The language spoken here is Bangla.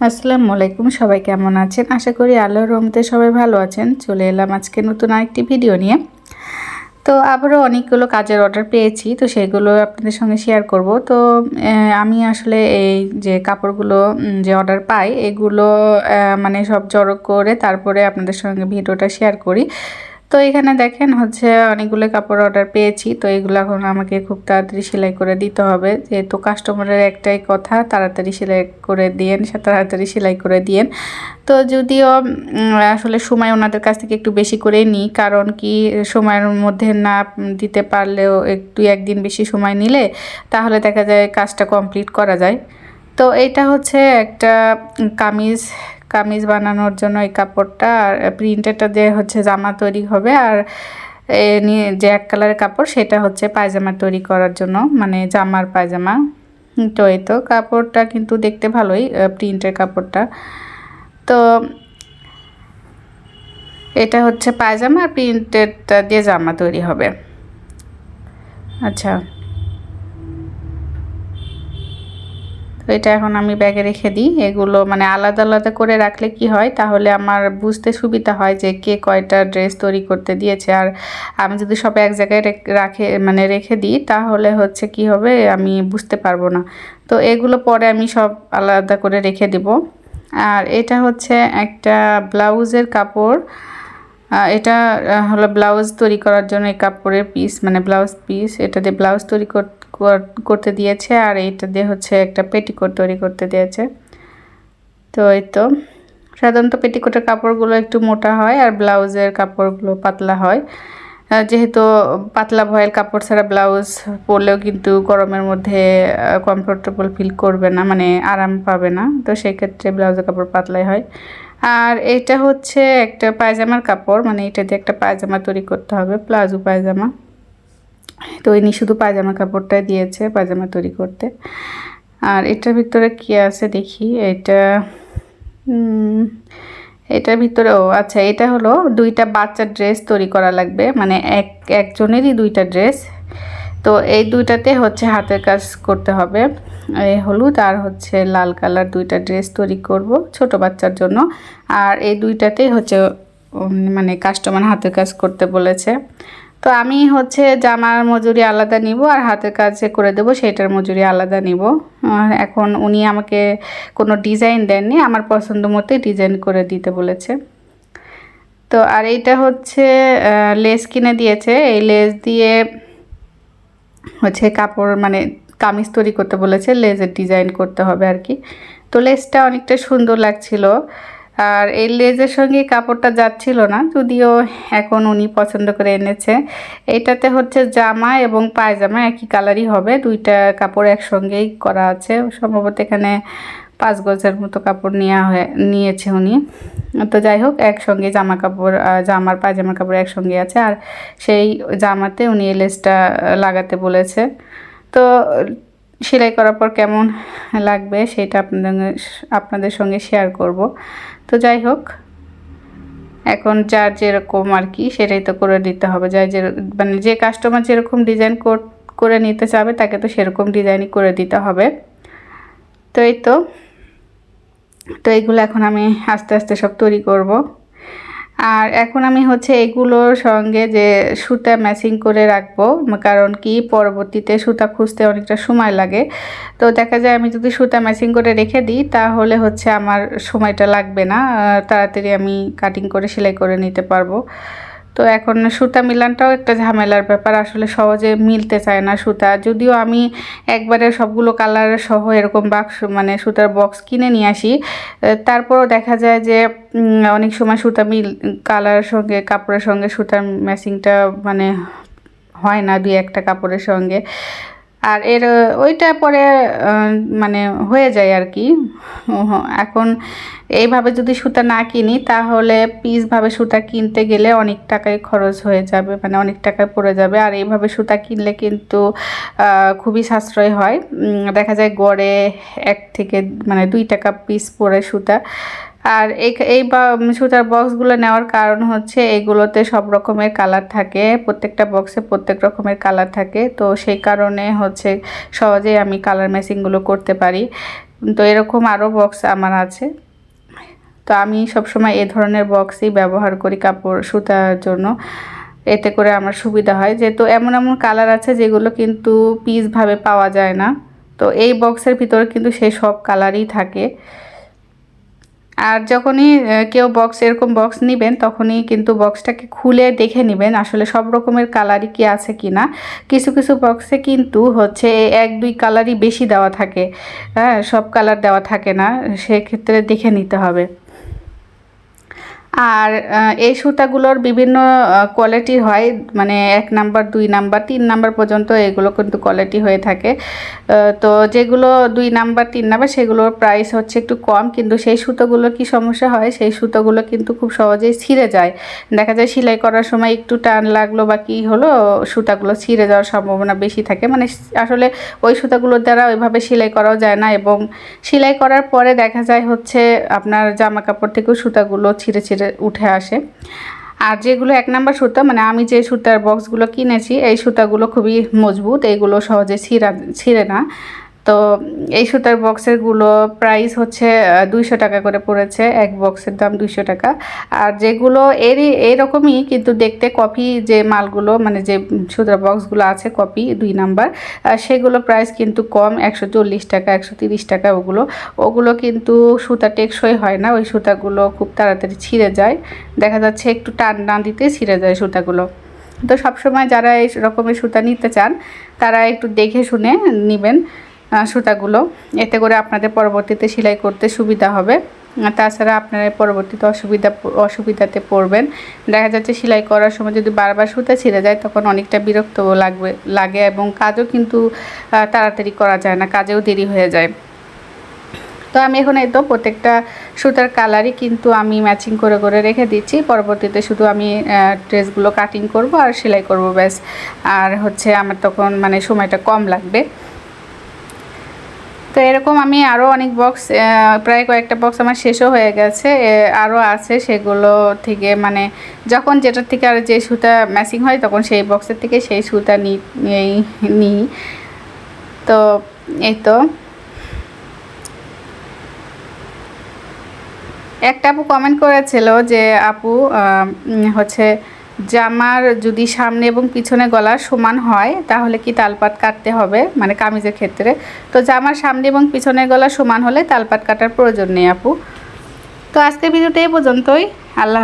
আসসালামু আলাইকুম, সবাই কেমন আছেন? আশা করি আল্লাহর রহমতে সবাই ভালো আছেন। চলে এলাম আজকে নতুন আরেকটি ভিডিও নিয়ে। তো আবারও অনেকগুলো কাজের অর্ডার পেয়েছি, তো সেগুলো আপনাদের সঙ্গে শেয়ার করব। তো আমি আসলে এই যে কাপড়গুলো যে অর্ডার পাই, এগুলো মানে সব জড়ো করে তারপরে আপনাদের সঙ্গে ভিডিওটা শেয়ার করি। তো এখানে দেখেন হচ্ছে অনেকগুলো কাপড় অর্ডার পেয়েছি। তো এগুলো এখন আমাকে খুব তাড়াতাড়ি সেলাই করে দিতে হবে। যেহেতু কাস্টমারের একটাই কথা, তাড়াতাড়ি সেলাই করে দিয়েন তাড়াতাড়ি সেলাই করে দিয়েন। তো যদিও আসলে সময় ওনাদের কাছ থেকে একটু বেশি করে নিই, কারণ কি সময়ের মধ্যে না দিতে পারলেও একটু একদিন বেশি সময় নিলে তাহলে দেখা যায় কাজটা কমপ্লিট করা যায়। তো এটা হচ্ছে একটা কামিজ কামিজ বানানোর জন্য এই কাপড়টা, আর প্রিন্টেরটা দিয়ে হচ্ছে জামা তৈরি হবে, আর যে এক কালারের কাপড় সেটা হচ্ছে পায়জামা তৈরি করার জন্য মানে জামার পায়জামা। তো এই তো কাপড়টা কিন্তু দেখতে ভালোই প্রিন্টের কাপড়টা। তো এটা হচ্ছে পায়জামা, আর প্রিন্টেরটা দিয়ে জামা তৈরি হবে। আচ্ছা। এটা এখন আমি ব্যাগে রেখে দিই। এগুলো মানে আলাদা আলাদা করে রাখলে কি হয়? তাহলে আমার বুঝতে সুবিধা হয় যে কে কয়টা ড্রেস তৈরি করতে দিয়েছে। আর আমি যদি সব এক জায়গায় রাখে মানে রেখে দিই, তাহলে হচ্ছে কি হবে? আমি বুঝতে পারব না। তো এগুলো পরে আমি সব আলাদা করে রেখে দিব। আর এটা হচ্ছে একটা ব্লাউজের কাপড়। এটা হলো ব্লাউজ তৈরি করার জন্য এই কাপড়ের পিস মানে ব্লাউজ পিস এটা দিয়ে ব্লাউজ তৈরি করতে দিয়েছে আর এইটা দিয়ে হচ্ছে একটা পেটিকোট তৈরি করতে দিয়েছে। তো এই তো। সাধারণত পেটিকোটের কাপড়গুলো একটু মোটা হয় আর ব্লাউজের কাপড়গুলো পাতলা হয়। যেহেতু পাতলা ভয়েল কাপড় ছাড়া ব্লাউজ পরলেও কিন্তু গরমের মধ্যে কমফোর্টেবল ফিল করবে না মানে আরাম পাবে না। তো সেই ক্ষেত্রে ব্লাউজের কাপড় পাতলাই হয়। আর এটা হচ্ছে একটা পায়জামার কাপড় মানে এটা দিয়ে একটা পায়জামা তৈরি করতে হবে, প্লাজো পায়জামা। তো ইনি শুধু পায়জামা কাপড়টাই দিয়েছে, পায়জামা তৈরি করতে। আর এটার ভিতরে কি আছে দেখি, এটা এটার ভিতরে, ও আচ্ছা এটা হলো দুইটা বাচ্চার ড্রেস তৈরি করা লাগবে মানে এক, একজনেরই দুইটা ড্রেস। তো এই দুইটাতে হচ্ছে হাতের কাজ করতে হবে। এই হলুদ আর হচ্ছে লাল কালার দুইটা ড্রেস তৈরি করব ছোট বাচ্চার জন্য। আর এই দুইটাতেই হচ্ছে মানে কাস্টমার হাতের কাজ করতে বলেছে। তো আমি হচ্ছে জামার মজুরি আলাদা নিব আর হাতের কাজে করে দেবো সেটার মজুরি আলাদা নিব। এখন উনি আমাকে কোনো ডিজাইন দেননি, আমার পছন্দ মতোই ডিজাইন করে দিতে বলেছে। তো আর এইটা হচ্ছে লেস কিনে দিয়েছে। এই লেস দিয়ে হচ্ছে কাপড় মানে কামিজ তৈরি করতে বলেছে লেজের ডিজাইন করতে হবে আর কি। তো লেসটা অনেকটা সুন্দর লাগছিল। আর এই লেজের সঙ্গে কাপড়টা যাচ্ছিল না, যদিও এখন উনি পছন্দ করে এনেছে। এটাতে হচ্ছে জামা এবং পায়জামা একই কালারই হবে, দুইটা কাপড় একসঙ্গেই করা আছে। সম্ভবত এখানে পাঁচ গজের মতো কাপড় নেওয়া হয়ে, নিয়েছে উনি। তো যাই হোক, একসঙ্গে জামা কাপড় জামার পায়জামা কাপড় একসঙ্গে আছে আর সেই জামাতে উনি এই লেসটা লাগাতে বলেছে। তো সেলাই করার পর কেমন লাগবে সেটা আপনাদের আপনাদের সঙ্গে শেয়ার করব। তো যাই হোক, এখন যার যেরকম আর কি সেটাই তো করে দিতে হবে। যার যে মানে যে কাস্টমার যেরকম ডিজাইন করে নিতে চাবে তাকে তো সেরকম ডিজাইনই করে দিতে হবে। তো এই তো তো এইগুলো এখন আমি আস্তে আস্তে সব তৈরি করব। আর এখন আমি হচ্ছে এগুলোর সঙ্গে যে সুতা ম্যাচিং করে রাখব, কারণ কি পরবর্তীতে সুতা খুঁজতে অনেকটা সময় লাগে। তো দেখা যায় আমি যদি সুতা ম্যাচিং করে রেখে দিই, তাহলে হচ্ছে আমার সময়টা লাগবে না। তাড়াতাড়ি আমি কাটিং করে সেলাই করে নিতে পারব। তো এখন সুতা মিলানটাও একটা ঝামেলার ব্যাপার, আসলে সহজে মিলতে চায় না সুতা। যদিও আমি একবারে সবগুলো কালার সহ এরকম বাক্স মানে সুতার বক্স কিনে নিয়ে আসি তারপরও দেখা যায় যে অনেক সময় সুতা মিল, কালার সঙ্গে, কাপড়ের সঙ্গে সুতার ম্যাচিংটা মানে হয় না দুই একটা কাপড়ের সঙ্গে। আর এর, ওইটা পরে মানে হয়ে যায় আর কি। এখন এইভাবে যদি সুতা না কিনি, তাহলে পিসভাবে সুতা কিনতে গেলে অনেক টাকায় খরচ হয়ে যাবে মানে অনেক টাকায় পড়ে যাবে। আর এইভাবে সুতা কিনলে কিন্তু খুবই সাশ্রয় হয়। দেখা যায় গড়ে এক থেকে মানে দুই টাকা পিস পরে সুতা। আর এই সুতার বক্সগুলো নেওয়ার কারণ হচ্ছে এইগুলোতে সব রকমের কালার থাকে। প্রত্যেকটা বক্সে প্রত্যেক রকমের কালার থাকে। তো সেই কারণে হচ্ছে সহজেই আমি কালার ম্যাচিংগুলো করতে পারি। তো এরকম আরও বক্স আমার আছে। তো আমি সবসময় এ ধরনের বক্সই ব্যবহার করি কাপড় সুতার জন্য। এতে করে আমার সুবিধা হয়। যেহেতু এমন এমন কালার আছে যেগুলো কিন্তু পিসভাবে পাওয়া যায় না। তো এই বক্সের ভিতরে কিন্তু সেই সব কালারই থাকে। আর যখনই কেউ বক্স এরকম বক্স নেবেন, তখনই কিন্তু বক্সটাকে খুলে দেখে নেবেন আসলে সব রকমের কালারই কি আছে কি না কিছু কিছু বক্সে কিন্তু হচ্ছে এক, দুই কালারই বেশি দেওয়া থাকে। হ্যাঁ সব কালার দেওয়া থাকে না, সেক্ষেত্রে দেখে নিতে হবে। আর এই সুতাগুলোর বিভিন্ন কোয়ালিটির হয় মানে এক নাম্বার, দুই নাম্বার, তিন নাম্বার পর্যন্ত এগুলো কিন্তু কোয়ালিটি হয়ে থাকে। তো যেগুলো দুই নাম্বার, তিন নাম্বার, সেগুলোর প্রাইস হচ্ছে একটু কম, কিন্তু সেই সুতোগুলো কি সমস্যা হয়? সেই সুতোগুলো কিন্তু খুব সহজেই ছিঁড়ে যায়। দেখা যায় সেলাই করার সময় একটু টান লাগল বা কী হলো, সুতাগুলো ছিঁড়ে যাওয়ার সম্ভাবনা বেশি থাকে। মানে আসলে ওই সুতাগুলোর দ্বারা ওইভাবে সেলাই করাও যায় না এবং সেলাই করার পরে দেখা যায় হচ্ছে আপনার জামা কাপড় থেকেও সুতাগুলো ছিঁড়ে ছিঁড়ে উঠে আসে। আর যেগুলো এক নাম্বার সুতা মানে আমি যে সুতার বক্সগুলো কিনেছি, এই সুতাগুলো খুবই মজবুত এইগুলো সহজে ছিঁড়া, ছিঁড়ে না। তো এই সুতার বক্সেরগুলো প্রাইস হচ্ছে দুইশো টাকা করে পড়েছে। এক বক্সের দাম দুইশো টাকা। আর যেগুলো এরই, এরকমই কিন্তু দেখতে কপি যে মালগুলো মানে যে সুতার বক্সগুলো আছে কপি দুই নাম্বার সেগুলো প্রাইস কিন্তু কম, একশো চল্লিশ টাকা, একশো তিরিশ টাকা ওগুলো। ওগুলো কিন্তু সুতা টেকসই হয় না, ওই সুতাগুলো খুব তাড়াতাড়ি ছিঁড়ে যায়। দেখা যাচ্ছে একটু টান না দিতে ছিঁড়ে যায় সুতাগুলো। তো সবসময় যারা এই রকমের সুতা নিতে চান, তারা একটু দেখে শুনে নেবেন। সুতাগুলো। এতে করে আপনাদের পরবর্তীতে সেলাই করতে সুবিধা হবে। তাছাড়া আপনারা পরবর্তীতে অসুবিধা অসুবিধাতে পড়বেন। দেখা যাচ্ছে সেলাই করার সময় যদি বারবার সুতা ছিঁড়ে যায়, তখন অনেকটা বিরক্ত লাগবে, লাগে এবং কাজও কিন্তু তাড়াতাড়ি করা যায় না, কাজেও দেরি হয়ে যায়। তো আমি এখন এই তো প্রত্যেকটা সুতার কালারই কিন্তু আমি ম্যাচিং করে করে রেখে দিচ্ছি। পরবর্তীতে শুধু আমি ড্রেসগুলো কাটিং করব আর সেলাই করব, ব্যাস। আর হচ্ছে আমার তখন মানে সময়টা কম লাগবে। তো এরকম আমি আরও অনেক বক্স প্রায় কয়েকটা বক্স আমার শেষও হয়ে গেছে। আরও আছে সেগুলো থেকে মানে যখন যেটার থেকে আর যে সুতা ম্যাচিং হয় তখন সেই বক্সের থেকে সেই সুতা নিই নিই। তো এই তো। একটা আপু কমেন্ট করেছিল যে, আপু হচ্ছে জামার যদি সামনে এবং পিছনে গলা সমান হয়, তাহলে কি তালপাত কাটতে হবে? মানে কামিজের ক্ষেত্রে। তো জামার সামনে এবং পিছনে গলা সমান হলে তালপাত কাটার প্রয়োজন নেই আপু। তো আজকের ভিডিওটা এই পর্যন্তই। আল্লাহ